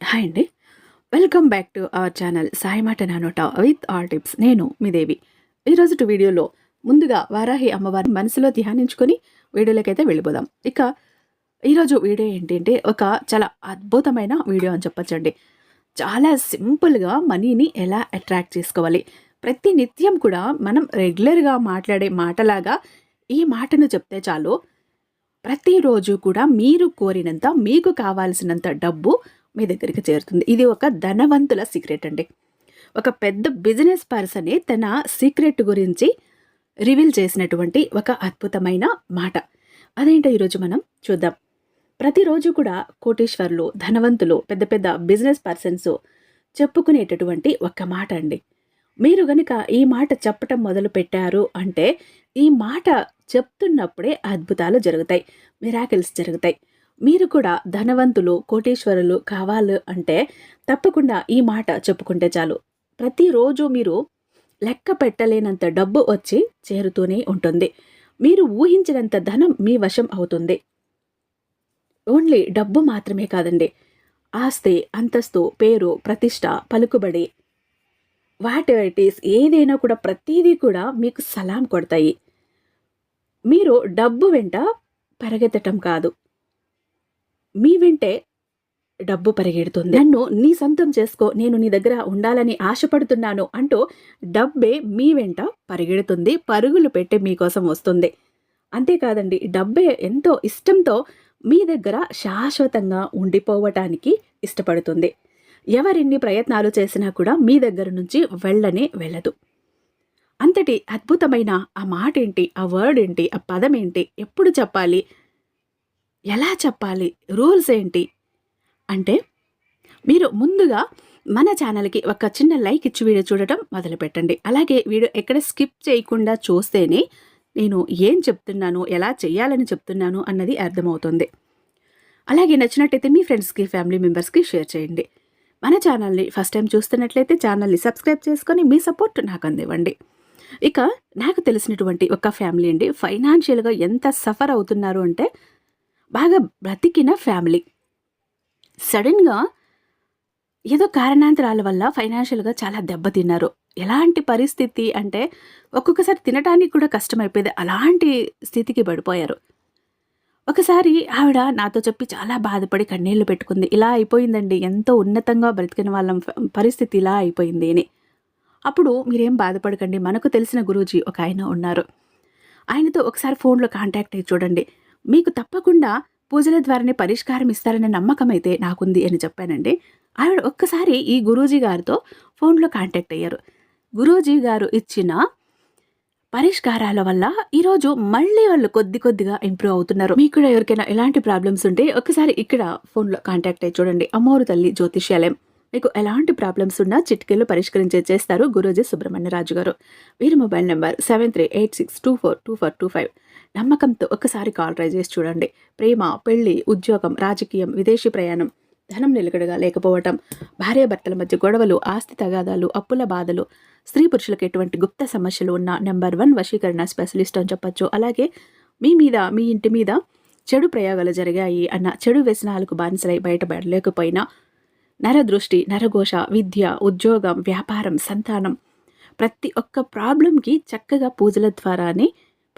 Hi అండి. Welcome back to our channel Sai మాట నానోట విత్ ఆర్ టిప్స్. నేను మీ దేవి. ఈరోజు వీడియోలో ముందుగా వారాహి అమ్మవారిని మనసులో ధ్యానించుకొని వీడియోలోకైతే వెళ్ళిపోదాం. ఇక ఈరోజు వీడియో ఏంటంటే ఒక చాలా అద్భుతమైన వీడియో అని చెప్పచ్చండి. చాలా సింపుల్గా మనీని ఎలా అట్రాక్ట్ చేసుకోవాలి? ప్రతి నిత్యం కూడా మనం రెగ్యులర్గా మాట్లాడే మాటలాగా ఈ మాటను చెప్తే చాలు. ప్రతిరోజు కూడా మీరు కోరినంత మీకు కావాల్సినంత డబ్బు మీ దగ్గరికి చేరుతుంది. ఇది ఒక ధనవంతుల సీక్రెట్ అండి. ఒక పెద్ద బిజినెస్ పర్సనే తన సీక్రెట్ గురించి రివీల్ చేసినటువంటి ఒక అద్భుతమైన మాట. అదేంటో ఈరోజు మనం చూద్దాం. ప్రతిరోజు కూడా కోటీశ్వర్లు ధనవంతులు పెద్ద పెద్ద బిజినెస్ పర్సన్స్ చెప్పుకునేటటువంటి ఒక మాట అండి. మీరు గనుక ఈ మాట చెప్పటం మొదలు పెట్టారు అంటే ఈ మాట చెప్తున్నప్పుడే అద్భుతాలు జరుగుతాయి. మిరాకిల్స్ జరుగుతాయి. మీరు కూడా ధనవంతులు కోటేశ్వరులు కావాలి అంటే తప్పకుండా ఈ మాట చెప్పుకుంటే చాలు. ప్రతిరోజు మీరు లెక్క పెట్టలేనంత డబ్బు వచ్చి చేరుతూనే ఉంటుంది. మీరు ఊహించినంత ధనం మీ వశం అవుతుంది. ఓన్లీ డబ్బు మాత్రమే కాదండి. ఆస్తి అంతస్తు పేరు ప్రతిష్ట పలుకుబడి వాట్ ఇస్ ఏదైనా కూడా ప్రతిదీ కూడా మీకు సలాం కొడతాయి. మీరు డబ్బు వెంట పరిగెత్తటం కాదు. మీ వెంటే డబ్బు పరిగెడుతుంది. నన్ను నీ సొంతం చేసుకో నేను నీ దగ్గర ఉండాలని ఆశపడుతున్నాను అంటూ డబ్బే మీ వెంట పరిగెడుతుంది పరుగులు పెట్టి మీకోసం వస్తుంది. అంతేకాదండి డబ్బే ఎంతో ఇష్టంతో మీ దగ్గర శాశ్వతంగా ఉండిపోవటానికి ఇష్టపడుతుంది. ఎవరిన్ని ప్రయత్నాలు చేసినా కూడా మీ దగ్గర నుంచి వెళ్ళనే వెళ్ళదు. అంతటి అద్భుతమైన ఆ మాట ఏంటి ఆ వర్డ్ ఏంటి ఆ పదం ఏంటి ఎప్పుడు చెప్పాలి ఎలా చెప్పాలి? రూల్స్ ఏంటి? అంటే మీరు ముందుగా మన ఛానల్కి ఒక చిన్న లైక్ ఇచ్చి వీడియో చూడటం మొదలుపెట్టండి. అలాగే వీడియో ఎక్కడ స్కిప్ చేయకుండా చూస్తేనే నేను ఏం చెప్తున్నాను ఎలా చేయాలని చెప్తున్నాను అన్నది అర్థమవుతుంది. అలాగే నచ్చినట్టయితే మీ ఫ్రెండ్స్కి ఫ్యామిలీ మెంబర్స్కి షేర్ చేయండి. మన ఛానల్ని ఫస్ట్ టైం చూస్తున్నట్లయితే ఛానల్ని సబ్స్క్రైబ్ చేసుకొని మీ సపోర్ట్ నాకు అందివ్వండి. ఇక నాకు తెలిసినటువంటి ఒక ఫ్యామిలీ అండి. ఫైనాన్షియల్గా ఎంత సఫర్ అవుతున్నారు అంటే బాగా బ్రతికిన ఫ్యామిలీ. సడన్గా ఏదో కారణాంతరాల వల్ల ఫైనాన్షియల్గా చాలా దెబ్బతిన్నారు ఎలాంటి పరిస్థితి అంటే ఒక్కొక్కసారి తినడానికి కూడా కష్టమైపోయేది. అలాంటి స్థితికి పడిపోయారు. ఒకసారి ఆవిడ నాతో చెప్పి చాలా బాధపడి కన్నీళ్ళు పెట్టుకుంది. ఇలా అయిపోయిందండి. ఎంతో ఉన్నతంగా బ్రతికిన వాళ్ళం. పరిస్థితి ఇలా అయిపోయింది అని. అప్పుడు మీరేం బాధపడకండి. మనకు తెలిసిన గురూజీ ఒక ఆయన ఉన్నారు. ఆయనతో ఒకసారి ఫోన్లో కాంటాక్ట్ అయ్యి చూడండి. మీకు తప్పకుండా పూజల ద్వారానే పరిష్కారం ఇస్తారనే నమ్మకం అయితే నాకుంది అని చెప్పానండి. ఆవిడ ఒక్కసారి ఈ గురూజీ గారితో ఫోన్లో కాంటాక్ట్ అయ్యారు. గురూజీ గారు ఇచ్చిన పరిష్కారాల వల్ల ఈరోజు మళ్ళీ వాళ్ళు కొద్ది కొద్దిగా ఇంప్రూవ్ అవుతున్నారు. మీకు కూడా ఎవరికైనా ఎలాంటి ప్రాబ్లమ్స్ ఉంటే ఒకసారి ఇక్కడ ఫోన్లో కాంటాక్ట్ అయ్యి చూడండి. అమ్మోరు తల్లి జ్యోతిష్యాలయం. మీకు ఎలాంటి ప్రాబ్లమ్స్ ఉన్నా చిట్కీలు పరిష్కరించే చేస్తారు గురూజీ సుబ్రహ్మణ్యరాజు గారు. వీరి mobile number seven three eight six two four two four two five. నమ్మకంతో ఒక్కసారి కాల్ ట్రై చేసి చూడండి. ప్రేమ పెళ్ళి ఉద్యోగం రాజకీయం విదేశీ ప్రయాణం ధనం నిలకడగా లేకపోవటం భార్యాభర్తల మధ్య గొడవలు ఆస్తి తగాదాలు అప్పుల బాధలు స్త్రీ పురుషులకు ఎటువంటి గుప్త సమస్యలు ఉన్న నెంబర్ వన్ వశీకరణ స్పెషలిస్ట్ అని చెప్పొచ్చు. అలాగే మీ మీద మీ ఇంటి మీద చెడు ప్రయోగాలు జరిగాయి అన్న చెడు వ్యసనాలకు బానిసలై బయటపడలేకపోయినా నరదృష్టి నరఘోష విద్య ఉద్యోగం వ్యాపారం సంతానం ప్రతి ఒక్క ప్రాబ్లంకి చక్కగా పూజల ద్వారానే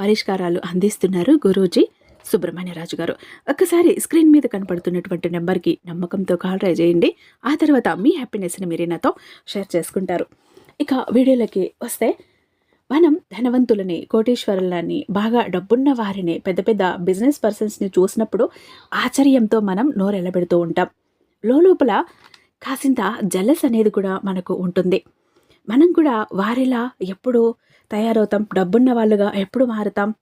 పరిష్కారాలు అందిస్తున్నారు గురూజీ సుబ్రహ్మణ్యరాజు గారు. ఒక్కసారి స్క్రీన్ మీద కనపడుతున్నటువంటి నెంబర్కి నమ్మకంతో కాల్ ట్రై చేయండి. ఆ తర్వాత మీ హ్యాపీనెస్ని మీరే నాతో షేర్ చేసుకుంటారు. ఇక వీడియోలకి వస్తే మనం ధనవంతులని కోటీశ్వరులని బాగా డబ్బున్న వారిని పెద్ద పెద్ద బిజినెస్ పర్సన్స్ని చూసినప్పుడు ఆశ్చర్యంతో మనం నోరెళ్ళబెడుతూ ఉంటాం. లోపల కాసింత జలస్ అనేది కూడా మనకు ఉంటుంది. మనం కూడా వారిలా ఎప్పుడూ తయారవుతాం డబ్బున్న వాళ్ళుగా ఎప్పుడు మారుతాం?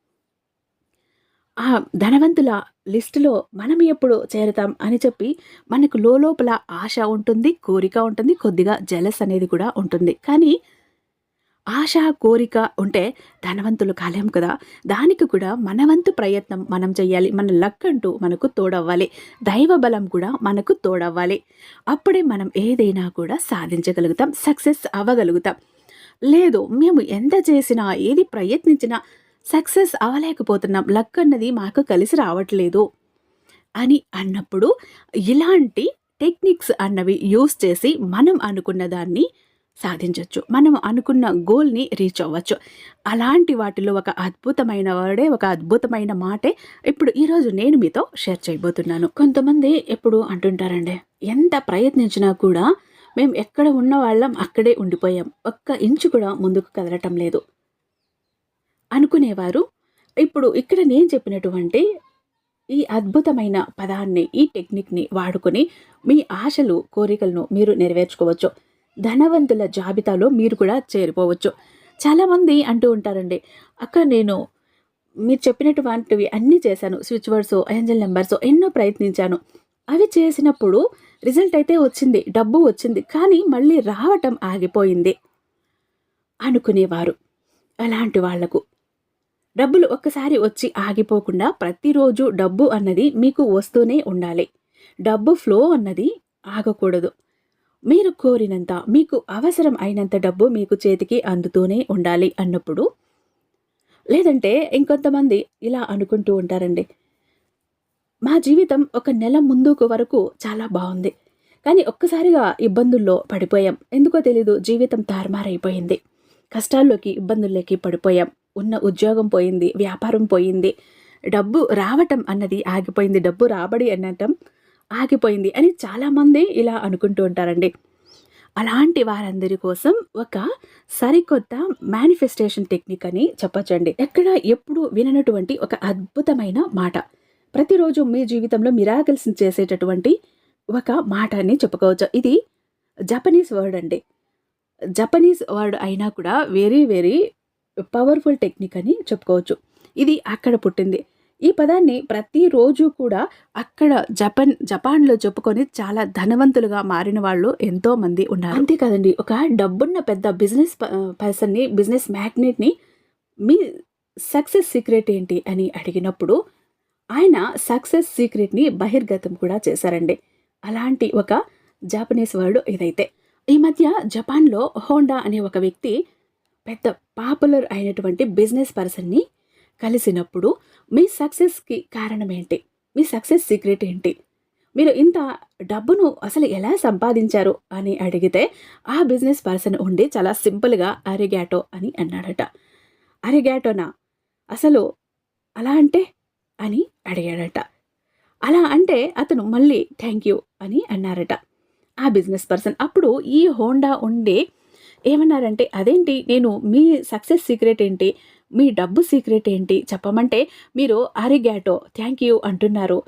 ఆ ధనవంతుల లిస్టులో మనం ఎప్పుడు చేరుతాం అని చెప్పి మనకు లోపల ఆశ ఉంటుంది కోరిక ఉంటుంది కొద్దిగా జలస్ అనేది కూడా ఉంటుంది. కానీ ఆశ కోరిక ఉంటే ధనవంతులు కాలేం కదా? దానికి కూడా మనవంతు ప్రయత్నం మనం చేయాలి. మన లక్ అంటూ మనకు తోడవ్వాలి. దైవ బలం కూడా మనకు తోడవ్వాలి. అప్పుడే మనం ఏదైనా కూడా సాధించగలుగుతాం సక్సెస్ అవ్వగలుగుతాం. లేదు మేము ఎంత చేసినా ఏది ప్రయత్నించినా సక్సెస్ అవ్వలేకపోతున్నాం. లక్ అన్నది మాకు కలిసి రావట్లేదు అని అన్నప్పుడు ఇలాంటి టెక్నిక్స్ అన్నవి యూస్ చేసి మనం అనుకున్న దాన్ని సాధించవచ్చు మనం అనుకున్న గోల్ని రీచ్ అవ్వచ్చు. అలాంటి వాటిలో ఒక అద్భుతమైన వర్డే ఒక అద్భుతమైన మాటే ఇప్పుడు ఈరోజు నేను మీతో షేర్ చేయబోతున్నాను. కొంతమంది ఎప్పుడు అంటుంటారండి ఎంత ప్రయత్నించినా కూడా మేము ఎక్కడ ఉన్న వాళ్ళం అక్కడే ఉండిపోయాం. ఒక్క ఇంచు కూడా ముందుకు కదలటం లేదు. అనుకునేవారు ఇప్పుడు ఇక్కడ నేను చెప్పినటువంటి ఈ అద్భుతమైన పదాన్ని ఈ టెక్నిక్ని వాడుకొని మీ ఆశలు కోరికలను మీరు నెరవేర్చుకోవచ్చు. ధనవంతుల జాబితాలో మీరు కూడా చేరిపోవచ్చు. చాలామంది అంటూ ఉంటారండి అక్క నేను మీరు చెప్పినటువంటివి అన్నీ చేశాను. స్విచ్ వర్డ్స్ ఏంజల్ నెంబర్స్ ఎన్నో ప్రయత్నించాను. అవి చేసినప్పుడు రిజల్ట్ అయితే వచ్చింది డబ్బు వచ్చింది కానీ మళ్ళీ రావటం ఆగిపోయింది అనుకునేవారు అలాంటి వాళ్ళకు. డబ్బులు ఒక్కసారి వచ్చి ఆగిపోకుండా ప్రతిరోజు డబ్బు అన్నది మీకు వస్తూనే ఉండాలి. డబ్బు ఫ్లో అన్నది ఆగకూడదు. మీరు కోరినంత మీకు అవసరం అయినంత డబ్బు మీకు చేతికి అందుతూనే ఉండాలి అన్నప్పుడు. లేదంటే ఇంకొంతమంది ఇలా అనుకుంటూ ఉంటారండి. మా జీవితం ఒక నెల ముందుకు వరకు చాలా బాగుంది. కానీ ఒక్కసారిగా ఇబ్బందుల్లో పడిపోయాం. ఎందుకో తెలీదు జీవితం తారుమారైపోయింది. కష్టాల్లోకి ఇబ్బందుల్లోకి పడిపోయాం. ఉన్న ఉద్యోగం పోయింది వ్యాపారం పోయింది. డబ్బు రావటం అన్నది ఆగిపోయింది. డబ్బు రాబడి అనటం ఆగిపోయింది అని చాలామంది ఇలా అనుకుంటూ ఉంటారండి. అలాంటి వారందరి కోసం ఒక సరికొత్త మేనిఫెస్టేషన్ టెక్నిక్ అని చెప్పచ్చండి. ఎక్కడ ఎప్పుడు విననటువంటి ఒక అద్భుతమైన మాట. ప్రతిరోజు మీ జీవితంలో మిరాకిల్స్ని చేసేటటువంటి ఒక మాట అని చెప్పుకోవచ్చు. ఇది జపనీస్ వర్డ్ అండి. జపనీస్ వర్డ్ అయినా కూడా వెరీ వెరీ పవర్ఫుల్ టెక్నిక్ అని చెప్పుకోవచ్చు. ఇది అక్కడ పుట్టింది. ఈ పదాన్ని ప్రతిరోజు కూడా అక్కడ జపాన్ జపాన్లో చెప్పుకొని చాలా ధనవంతులుగా మారిన వాళ్ళు ఎంతోమంది ఉన్నారు. అంతేకాదండి ఒక డబ్బున్న పెద్ద బిజినెస్ పర్సన్ని బిజినెస్ మ్యాగ్నెట్ని మీ సక్సెస్ సీక్రెట్ ఏంటి అని అడిగినప్పుడు ఆయన సక్సెస్ సీక్రెట్ని బహిర్గతం కూడా చేశారండి. అలాంటి ఒక జాపనీస్ వర్డ్ ఇదైతే ఈ మధ్య జపాన్లో హోండా అనే ఒక వ్యక్తి పెద్ద పాపులర్ అయినటువంటి బిజినెస్ పర్సన్ని కలిసినప్పుడు మీ సక్సెస్కి కారణం ఏంటి మీ సక్సెస్ సీక్రెట్ ఏంటి? మీరు ఇంత డబ్బును అసలు ఎలా సంపాదించారు? అని అడిగితే ఆ బిజినెస్ పర్సన్ ఉండి చాలా సింపుల్గా అరిగాటో అని అన్నాడట. అరిగాటోనా? అసలు అలా అంటే అని అడిగాడట. అలా అంటే అతను మళ్ళీ థ్యాంక్ యూ అని అన్నారట. ఆ బిజినెస్ పర్సన్ అప్పుడు ఈ హోండా ఉండే ఏమన్నారంటే అదేంటి నేను మీ సక్సెస్ సీక్రెట్ ఏంటి? మీ డబ్బు సీక్రెట్ ఏంటి? చెప్పమంటే మీరు అరిగాటో థ్యాంక్ యూ అంటున్నారు.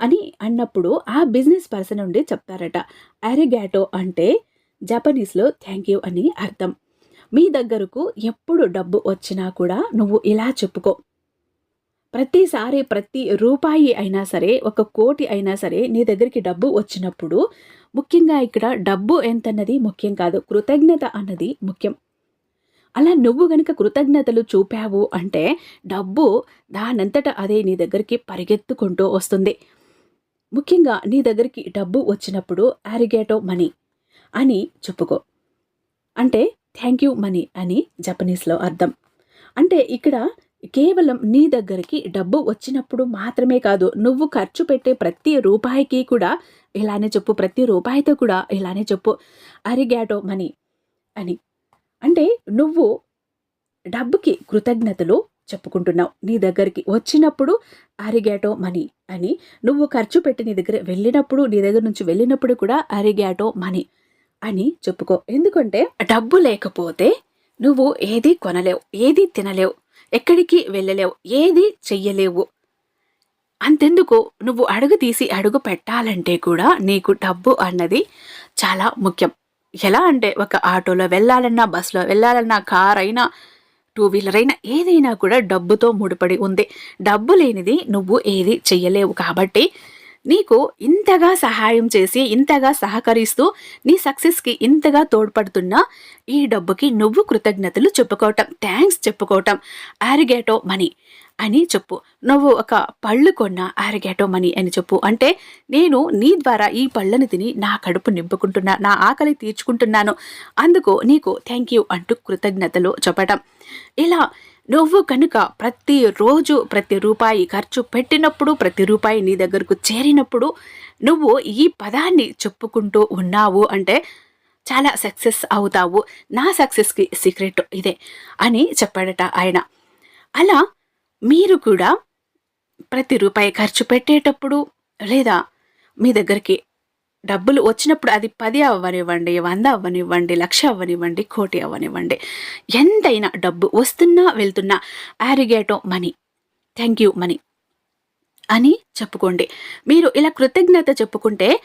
అని అన్నప్పుడు ఆ బిజినెస్ పర్సన్ నుండి చెప్తారట. అరిగాటో అంటే జపనీస్లో థ్యాంక్ యూ అని అర్థం. మీ దగ్గరకు ఎప్పుడు డబ్బు వచ్చినా కూడా నువ్వు ఇలా చెప్పుకో. ప్రతిసారి ప్రతి రూపాయి అయినా సరే ఒక కోటి అయినా సరే నీ దగ్గరికి డబ్బు వచ్చినప్పుడు ముఖ్యంగా ఇక్కడ డబ్బు ఎంతన్నది ముఖ్యం కాదు కృతజ్ఞత అన్నది ముఖ్యం. అలా నువ్వు గనుక కృతజ్ఞతలు చూపావు అంటే డబ్బు దానంతట అదే నీ దగ్గరికి పరిగెత్తుకుంటూ వస్తుంది. ముఖ్యంగా నీ దగ్గరికి డబ్బు వచ్చినప్పుడు యారిగేటో మనీ అని చెప్పుకో. అంటే థ్యాంక్ యూ మనీ అని జపనీస్లో అర్థం. అంటే ఇక్కడ కేవలం నీ దగ్గరికి డబ్బు వచ్చినప్పుడు మాత్రమే కాదు నువ్వు ఖర్చు పెట్టే ప్రతి రూపాయికి కూడా ఇలానే చెప్పు ప్రతి రూపాయితో కూడా ఇలానే చెప్పు. అరిగాటో మనీ అని. అంటే నువ్వు డబ్బుకి కృతజ్ఞతలు చెప్పుకుంటున్నావు. నీ దగ్గరికి వచ్చినప్పుడు అరిగాటో మనీ అని. నువ్వు ఖర్చు పెట్టి నీ దగ్గర వెళ్ళినప్పుడు నీ దగ్గర నుంచి వెళ్ళినప్పుడు కూడా అరిగాటో మనీ అని చెప్పుకో. ఎందుకంటే డబ్బు లేకపోతే నువ్వు ఏది కొనలేవు ఏది తినలేవు. ఎక్కడికి వెళ్ళలేవు ఏది చెయ్యలేవు. అంతెందుకు? నువ్వు అడుగు తీసి అడుగు పెట్టాలంటే కూడా నీకు డబ్బు అన్నది చాలా ముఖ్యం. ఎలా అంటే ఒక ఆటోలో వెళ్ళాలన్నా బస్సులో వెళ్ళాలన్నా కార్ అయినా టూ వీలర్ అయినా ఏదైనా కూడా డబ్బుతో ముడిపడి ఉంది. డబ్బు లేనిది నువ్వు ఏది చెయ్యలేవు కాబట్టి నీకు ఇంతగా సహాయం చేసి ఇంతగా సహకరిస్తూ నీ సక్సెస్కి ఇంతగా తోడ్పడుతున్న ఈ డబ్బుకి నువ్వు కృతజ్ఞతలు చెప్పుకోవటం థ్యాంక్స్ చెప్పుకోవటం. ఆరిగేటో మనీ అని చెప్పు. నువ్వు ఒక పళ్ళు కొన్న ఆరిగేటో మనీ అని చెప్పు. అంటే నేను నీ ద్వారా ఈ పళ్ళని తిని నా కడుపు నింపుకుంటున్నా నా ఆకలి తీర్చుకుంటున్నాను. అందుకు నీకు థ్యాంక్ యూ అంటూ కృతజ్ఞతలు చెప్పటం. ఇలా నువ్వు కనుక ప్రతిరోజు ప్రతి రూపాయి ఖర్చు పెట్టినప్పుడు ప్రతి రూపాయి నీ దగ్గరకు చేరినప్పుడు నువ్వు ఈ పదాన్ని చెప్పుకుంటూ ఉన్నావు అంటే చాలా సక్సెస్ అవుతావు. నా సక్సెస్కి సీక్రెట్ ఇదే అని చెప్పాడట ఆయన. అలా మీరు కూడా ప్రతి రూపాయి ఖర్చు పెట్టేటప్పుడు లేదా మీ దగ్గరికి డబ్బులు వచ్చినప్పుడు అది పది అవ్వనివ్వండి వంద అవ్వనివ్వండి లక్ష అవ్వనివ్వండి కోటి అవ్వనివ్వండి. ఎంతైనా డబ్బు వస్తున్నా వెళ్తున్నా యారిగేటో మనీ. Thank you money. అని చెప్పుకోండి. మీరు ఇలా కృతజ్ఞత చెప్పుకుంటే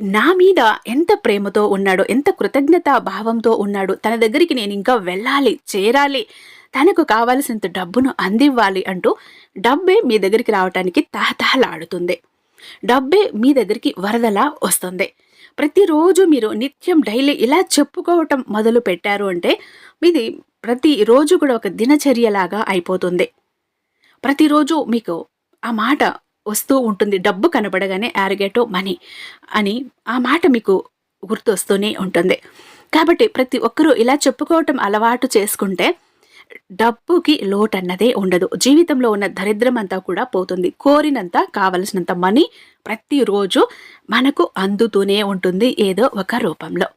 నా మీద ఎంత ప్రేమతో ఉన్నాడో ఎంత కృతజ్ఞత భావంతో ఉన్నాడో తన దగ్గరికి నేను ఇంకా వెళ్ళాలి చేరాలి తనకు కావలసినంత డబ్బును అందివ్వాలి అంటూ డబ్బే మీ దగ్గరికి రావటానికి తహతహలాడుతుంది. డబ్బే మీ దగ్గరికి వరదలా వస్తుంది. ప్రతిరోజు మీరు నిత్యం డైలీ ఇలా చెప్పుకోవటం మొదలు పెట్టారు అంటే మీది ప్రతిరోజు కూడా ఒక దినచర్యలాగా అయిపోతుంది. ప్రతిరోజు మీకు ఆ మాట వస్తూ ఉంటుంది. డబ్బు కనబడగానే యారిగేటో మనీ అని ఆ మాట మీకు గుర్తొస్తూనే ఉంటుంది. కాబట్టి ప్రతి ఒక్కరూ ఇలా చెప్పుకోవటం అలవాటు చేసుకుంటే డబ్బుకి లోటు అన్నదే ఉండదు. జీవితంలో ఉన్న దరిద్రం అంతా కూడా పోతుంది. కోరినంత కావలసినంత మనీ ప్రతిరోజు మనకు అందుతూనే ఉంటుంది ఏదో ఒక రూపంలో.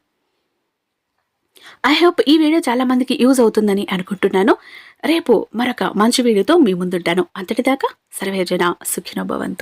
ఐ హోప్ ఈ వీడియో చాలామందికి యూజ్ అవుతుందని అనుకుంటున్నాను. రేపు మరొక మంచి వీడియోతో మీ ముందుంటాను. అంతటిదాకా సర్వేజన సుఖినోభవంతు